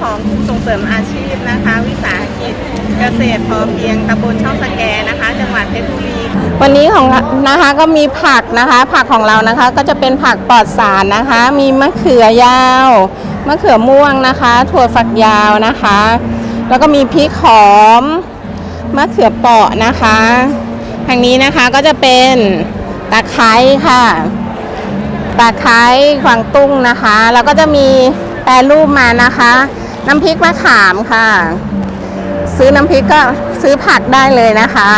ของกลุ่มส่งเสริมอาชีพนะคะ วิสาหกิจเกษตรพอเพียงตำบลช่องสแกนะคะ จังหวัดเพชรบุรีวันนี้ของนะคะก็มีผักนะคะ ผักของเรานะคะก็จะเป็นผักปลอดสารนะคะ มีมะเขือยาวมะเขือม่วงนะคะ ถั่วฝักยาวนะคะ แล้วก็มีพริกหอมมะเขือเปราะนะคะทางนี้นะคะก็จะเป็นตะไคร้ค่ะตะไคร้ขวางตุ้งนะคะ แล้วก็จะมี แปรรูปมานะคะ น้ำพริกมะขามค่ะ ซื้อน้ำพริกก็ซื้อผักได้เลยนะคะ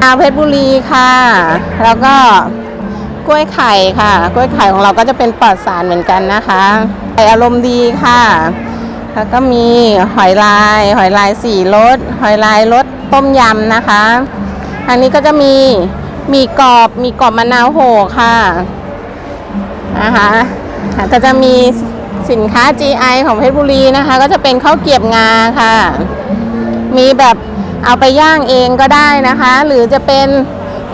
ชาเพชรบุรีค่ะ แล้วก็กล้วยไข่ค่ะ กล้วยไข่ของเราก็จะเป็นปลอดสารเหมือนกันนะคะไข่อารมณ์ดีค่ะ แล้วก็มีหอยลาย หอยลายสี่รส หอยลายรสต้มยำนะคะ อันนี้ก็จะมีหมีกรอบ มีกรอบมะนาวโหค่ะนะคะก็จะมี สินค้า GI ของเพชรบุรีนะคะ ก็จะเป็นข้าวเกียบงาค่ะ มีแบบเอาไปย่างเองก็ได้นะคะ หรือจะเป็น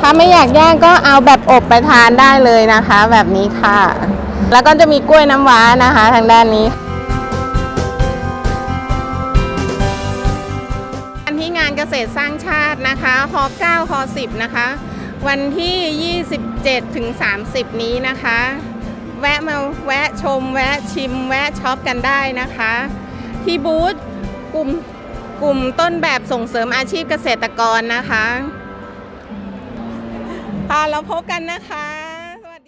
ถ้าไม่อยากย่างก็เอาแบบอบไปทานได้เลยนะคะ แบบนี้ค่ะ แล้วก็จะมีกล้วยน้ำว้านะคะทางด้านนี้วันที่งานเกษตรสร้างชาตินะคะฮอ9ฮอ10 นะคะ วันที่ 27ถึง30 นี้นะคะ แวะมาแวะชม แวะชิม แวะช็อปกันได้นะคะ ที่บูธกลุ่มกลุ่มต้นแบบส่งเสริมอาชีพเกษตรกรนะคะค่ะเราพบกันนะคะ